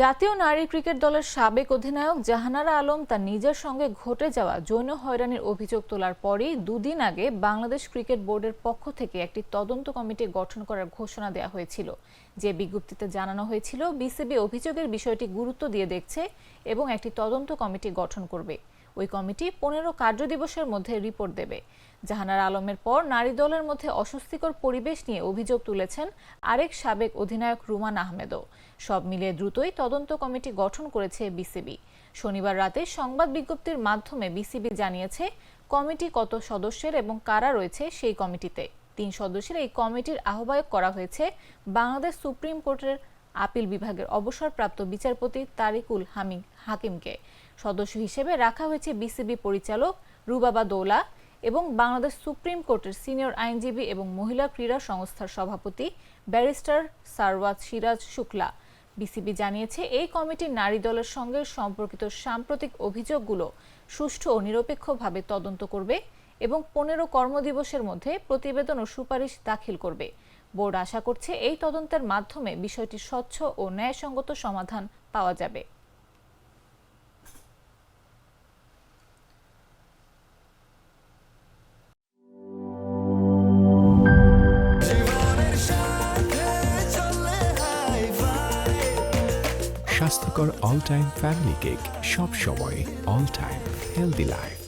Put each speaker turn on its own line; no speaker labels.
জাতীয় নারী ক্রিকেট দলের সাবেক অধিনায়ক জাহানারা আলম তার নিজের সঙ্গে ঘটে যাওয়া যৌন হয়রানির অভিযোগ তোলার পরেই দুদিন আগে বাংলাদেশ ক্রিকেট বোর্ডের পক্ষ থেকে একটি তদন্ত কমিটি গঠন করার ঘোষণা দেওয়া হয়েছিল। যে বিজ্ঞপ্তিতে জানানো হয়েছিল, বিসিবি অভিযোগের বিষয়টি গুরুত্ব দিয়ে দেখছে এবং একটি তদন্ত কমিটি গঠন করবে। ওই কমিটি পনেরো কার্যদিবসের মধ্যে রিপোর্ট দেবে। জাহানার আলমের পর নারী দলের মধ্যে অস্বস্তিকর পরিবেশ নিয়ে অভিযোগ তুলেছেন আরেক সাবেক অধিনায়ক রুমান আহমেদও। সব মিলিয়ে দ্রুতই তদন্ত কমিটি গঠন করেছে বিসিবি। শনিবার রাতে সংবাদ বিজ্ঞপ্তির মাধ্যমে বিসিবি জানিয়েছে কমিটি কত সদস্যের এবং কারা রয়েছে সেই কমিটিতে। তিন সদস্যের এই কমিটির আহ্বায়ক করা হয়েছে বাংলাদেশ সুপ্রিম কোর্টের আপিল বিভাগের অবসরপ্রাপ্ত বিচারপতি তারিকুল হামিদ হাকিমকে। সদস্য হিসেবে রাখা হয়েছে বিসিবি পরিচালক রুবাবা দৌলা এবং বাংলাদেশ সুপ্রিম কোর্টের সিনিয়র আইনজীবী এবং মহিলা ক্রীড়া সংস্থার সভাপতি ব্যারিস্টার সারওয়াত সিরাজ শুক্লা। বিসিবি জানিয়েছে, এই কমিটি নারী দলের সঙ্গে সম্পর্কিত সাম্প্রতিক অভিযোগগুলো সুষ্ঠু ও নিরপেক্ষভাবে তদন্ত করবে। এবং পনেরো কর্মদিবসের মধ্যে প্রতিবেদন ও সুপারিশ দাখিল করবে। বোর্ড আশা করছে এই তদন্তের মাধ্যমে বিষয়টি স্বচ্ছ ও ন্যায়সঙ্গত সমাধান পাওয়া যাবে।
স্বাস্থ্যকর অল টাইম ফ্যামিলি কেক সব সময় অল টাইম হেলদি লাইফ